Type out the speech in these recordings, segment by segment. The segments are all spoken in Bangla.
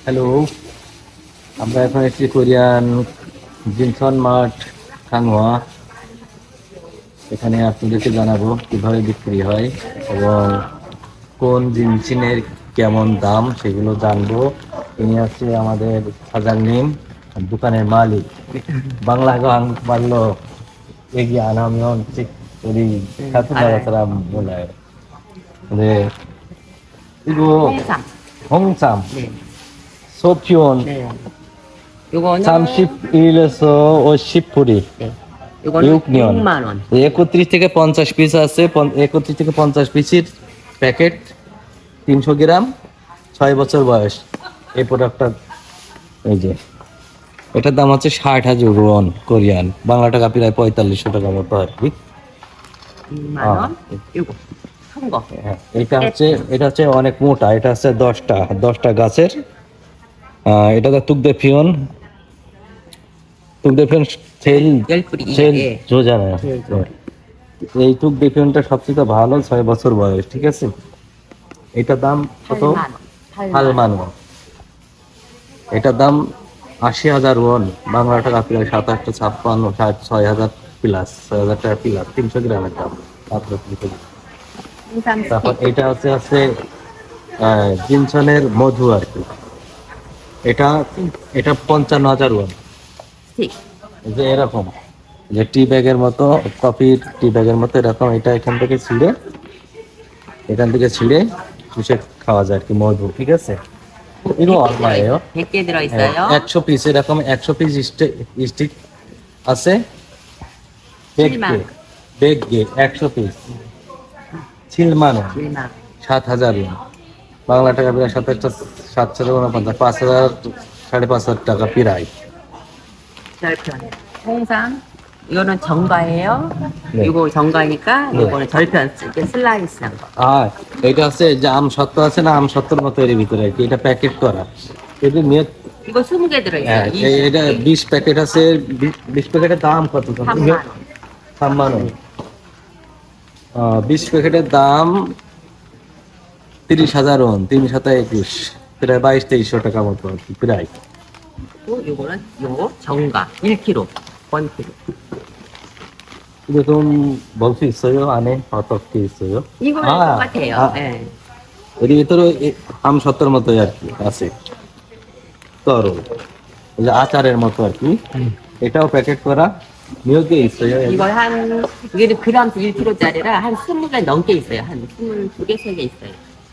হ্যালো আমরা এখন একটি কোরিয়ান জিনসন মার্ট খাংওয়া এখানে আপনাদেরকে জানাবো কিভাবে বিক্রি হয় এবং কোন জিনসিনের কেমন দাম সেগুলো জানবো ইনি হচ্ছে আমাদের সাজানিম দোকানের মালিক বাংলা গান পারলো এগিয়ে আনামিয়ন ঠিক 우리 같은 나라 사람 몰라요. 네. 이거 홍삼. 홍 삼, 네. 소피온 네. 요거는 31에서 50불이 네. 요거는 6년. 6만 원. 31 থেকে 50 পিস আছে পন- 31 থেকে 50 পিসের প্যাকেট 300 গ্রাম 6 বছর বয়স এই প্রোডাক্টটা এই যে এটার দাম হচ্ছে ষাট হাজার ওয়ান কোরিয়ান বাংলা টাকা প্রায় পঁয়তাল্লিশশো টাকা মতো আর কি 6만 아. 원. 요거. 큰 거. হ্যাঁ, এটা হচ্ছে এটা হচ্ছে অনেক মোটা এটা হচ্ছে দশটা দশটা গাছের আহ, এটা দা তুকদে ফিওন তুকদে ফিওন সেল সেল জো জানে এই তুকদে ফিওনটা সবচেয়ে ভালো ছয় বছর বয়স ঠিক আছে? এটা দাম কত? হালমান। এটা দাম আশি হাজার ওয়ান। বাংলা টাকা প্রায় সাত আটটা ছাপ্পান্ন ষাট ছয় হাজার প্লাস ছয় হাজার টাকা প্লাস তিনশো গ্রামের দাম তারপর এটা হচ্ছে আছে জিনসনের মধু আর কি। এটা এটা পঞ্চান্ন হাজার ওয়ান যে এরকম যে টি ব্যাগের মতো কফি টি ব্যাগের মতো এরকম এটা এখান থেকে ছিঁড়ে এখান থেকে ছিঁড়ে চুষে খাওয়া যায় আর কি মধু ঠিক আছে? হ্যাঁ, একশো পিস এরকম একশো পিস স্টিক আছে। বেগ গে একশো পিস ছিলমানো সাত হাজার বাংলা টাকা প্রায় সাতাশটা সাতশো উনপঞ্চাশ পাঁচ হাজার সাড়ে পাঁচ হাজার টাকা প্রায় 절편. 홍삼. 이거는 정가예요. 네. 이거 정가니까 네. 이거는 절편 이렇게 슬라이스한 거. আর এটা আছে যে আম সত্ত্ব আছে না আম সত্তর মতো এর ভিতরে আর কি এটা প্যাকেট করা এটা নিয়ে 이거 20개 হ্যাঁ, 들어있어요. এই- এটা বিশ প্যাকেট আছে বি- বিশ প্যাকেটের দাম কত 3만 원. সাম্মানো বিশ প্যাকেটের দাম তিরিশ হাজার ওন তিন সাতা একুশ প্রায় বাইশ তেইশশো টাকা মতো আর কি প্রায় 또 요거는 요거 정가 1kg. 1kg. এরকম বলছি 있어요 안에 어떻게 있어요? 이거랑 아, 똑같아요. 아. 예. এর ভিতরে এ- আম সত্তর মতো আর কি আছে তরল এই যে আচারের মতো আর কি এটাও প্যাকেট করা নিয়োগে 있어요 이거 한 이게 그램 1kg짜리라 한 20개 넘게 있어요. 한 22개, 3개 있어요.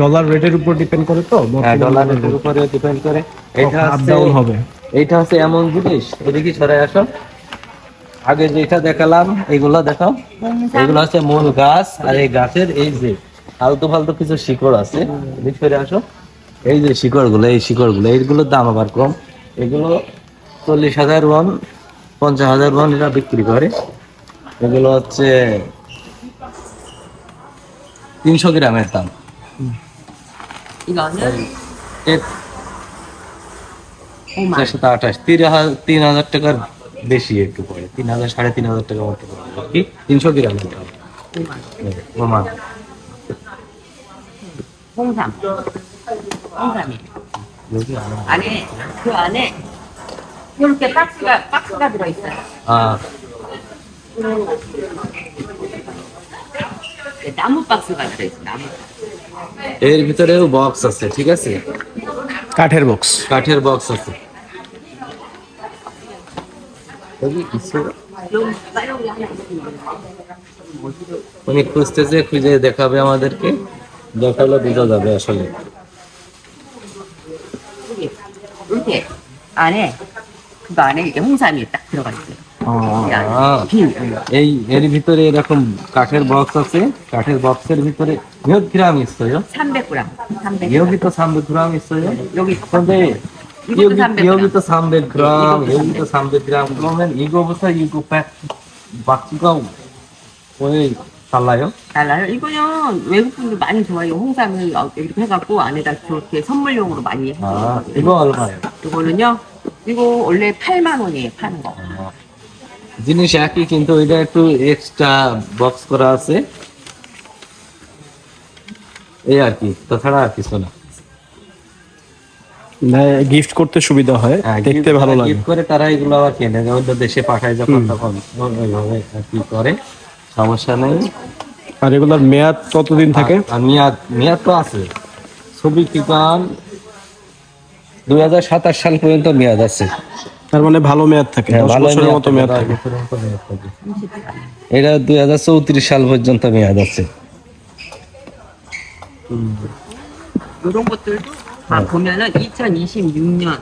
ডলার রেটের উপর ডিপেন্ড করে তো হ্যাঁ ডলারের উপরে ডিপেন্ড করে। এটা ডাউন হবে। এইটা হচ্ছে এমন জিনিস এদিকে সরাই আসো? আগে যেটা দেখালাম এগুলো দেখাও এগুলো হচ্ছে মূল গাছ আর এই গাছের এই যে আলতু ফালতু কিছু শিকড় আছে এদিকে সরে আসো। এই যে শিকড়গুলো এই শিকড়গুলো এইগুলোর দাম আবার কম। এগুলো চল্লিশ হাজার ওয়ান পঞ্চাশ হাজার ওয়ান এরা বিক্রি করে। এগুলো হচ্ছে তিনশো গ্রামের দাম 이거는 এর 5만 원. চারশো আঠাশ তিন হাজার তিন হাজার টাকার বেশি একটু পড়ে তিন হাজার সাড়ে তিন হাজার টাকা মতো পড়ে আর কি তিনশো গ্রামের দাম 5만 원. প্রমাণ 홍삼. 홍삼이. 여기 안 와. 안에 그 안에 이렇게 박스가 박스가 들어있어요. আহ, 네, 나무 박스가 들어있어요. 나무. এর ভিতরেও বক্স আছে ঠিক আছে কাঠের বক্স কাঠের বক্স আছে 여기 있어요? 여기 빨리 하나 있습니다. উনি খুঁজতেছে খুঁজে দেখাবে আমাদেরকে দেখালে বোঝা যাবে আসলে 여기 이렇게 안에 그거 안에 이렇게 홍삼이 딱 들어가 있어요. 이 안에. আহ, 빈. এই এর ভিতরে এরকম কাঠের বক্স আছে কাঠের বক্সের ভিতরে 몇 그램 있어요? 300g. 300g. 여기도 300g 있어요? 여기 근데 이것도 여기 300g. 여기도 300g, 이것도 여기도 300g. 그러면 이거부터 이거 백 박수가 왜 달라요? 달라요. 이거는 외국 분들 많이 좋아해요. 홍삼을 이렇게 해갖고 안에다 저렇게 선물용으로 많이 해요. 아, 이거 얼마예요? 이거는요. 이거 원래 8만 원이에요. 파는 거. জিনিস একই কিন্তু এটা একটু এক্সট্রা বক্স করা আছে। এই আর কি তাছাড়া আর কিছু না। গিফট করতে সুবিধা হয় হ্যাঁ, দেখতে ভালো লাগে। gift করে তারা এগুলো আবার কেনে অন্য দেশে পাঠায় যখন তখন ওইভাবে কি করে সমস্যা নেই। আর এগুলোর মেয়াদ কতদিন থাকে? আর- মেয়াদ মেয়াদ তো আছে। ছবি কিপান দুই হাজার সাতাশ সাল পর্যন্ত মেয়াদ আছে। তার মানে ভালো মেয়াদ থাকে হ্যাঁ, দশ ভালো বছরের মতো মেয়াদ দশ থাকে বছরের মতো মেয়াদ থাকে। এটা দুই হাজার চৌত্রিশ সাল পর্যন্ত মেয়াদ আছে 이런 것들도 다 보면은 2026년,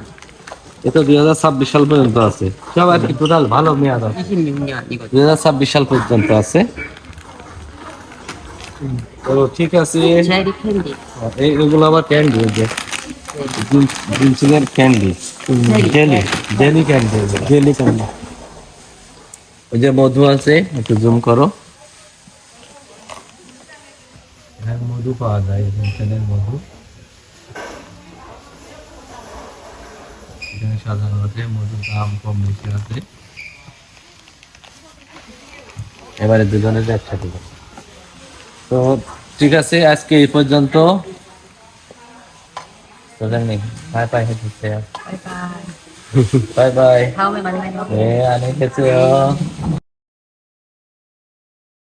এটা দুই হাজার ছাব্বিশ সাল পর্যন্ত আছে সব আর কি টোটাল ভালো মেয়াদ আছে 26년 이거. দুই হাজার ছাব্বিশ সাল পর্যন্ত আছে তো ঠিক আছে 제리 캔디. এই এগুলো আবার ক্যান্ডি যে জিনসিনের candy jelly jelly candy jelly candy ওই যে মধু আছে একটু জুম করো। মধু পাওয়া যায় জিনসিনের মধু। এখানে সাধারণত মধুর দাম কম বেশি আছে। এবারে দুজনের একসাথে তো ঠিক আছে আজকে এই পর্যন্ত। 소장님 바이바이 해주세요 바이바이. 바이바이 다음에 만나요. 네 안녕히 계세요